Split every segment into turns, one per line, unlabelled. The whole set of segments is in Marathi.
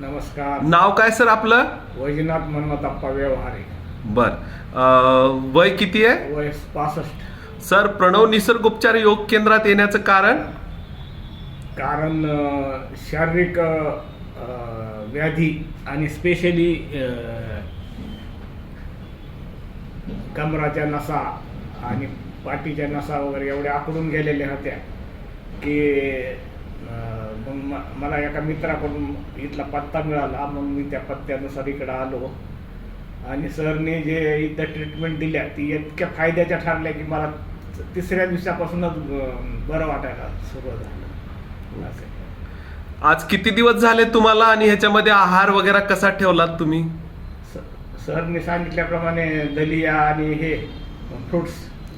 नमस्कार.
नाव काय सर आपलं?
वैजनाथ मनमताप्पा व्यवहारे.
बर. अं, वय किती आहे?
वय पासष्ट.
सर प्रणव निसर्गोपचार योग केंद्रात येण्याचं कारण?
कारण अ, शारीरिक अ, व्याधी आणि स्पेशली कमराच्या नसा आणि पाठीच्या नसा वगैरे एवढ्या आकडून गेलेल्या होत्या की मग म- मला एका मित्राकडून इथला पत्ता मिळाला मग मी त्या पत्त्यानुसार इकडं आलो. आणि सरने जे इथं ट्रीटमेंट दिल्या ती इतक्या फायद्याच्या ठरल्या की मला तिसऱ्या दिवसापासूनच बरं वाटायला सुरुवात झालं.
आज किती दिवस झाले तुम्हाला आणि ह्याच्यामध्ये आहार वगैरे कसा ठेवलात तुम्ही?
सरने सांगितल्याप्रमाणे दलिया आणि हे फ्रुट्स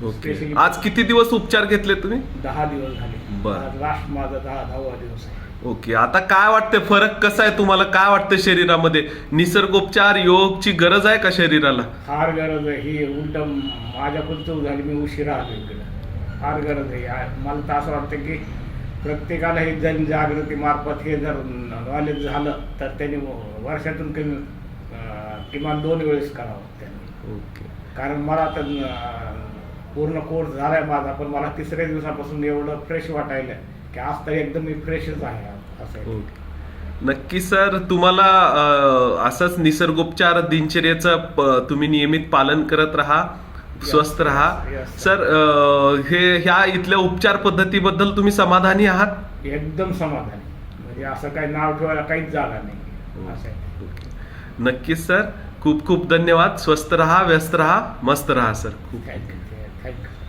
स्पेशली
आज किती दिवस उपचार घेतले तुम्ही?
दहा दिवस झाले.
बरं.
आज लास्ट माझा दहा दहावा दिवस आहे.
ओके. आता काय वाटतंय? फरक कसा आहे तुम्हाला? काय वाटतं शरीरामध्ये? निसर्गोपचार योगची गरज आहे का शरीराला?
फार गरज आहे. ही उलट माझ्याकडून चूक झाली. मी उशिरा आलो इकडे. फार गरज आहे. मला तर असं वाटतं की प्रत्येकाला हे जनजागृती मार्फत हे जर नॉलेज झालं तर त्यांनी वर्षातून कमी अं, किमान दोन वेळेस करावं त्यांनी.
ओके.
कारण मला आता अं, पूर्ण कोर्स झालाय माझा पण मला तिसऱ्या दिवसापासून एवढं फ्रेश वाटायला की आज तर एकदम मी फ्रेशच आहे असं आहे.
ओके. नक्की सर तुम्हाला असंच निसर्गोपचार दिनचर्याचं तुम्ही नियमित पालन करत राहा स्वस्थ राहा. सर हे ह्या इथल्या उपचार पद्धतीबद्दल तुम्ही समाधानी आहात?
एकदम समाधानी. म्हणजे असं काही नाव ठेवायला काहीच जागा नाही. असं आहे.
नक्कीच सर. खूप खूप धन्यवाद. स्वस्थ राहा व्यस्त राहा मस्त राहा सर. खूप
थँक्यू Thank.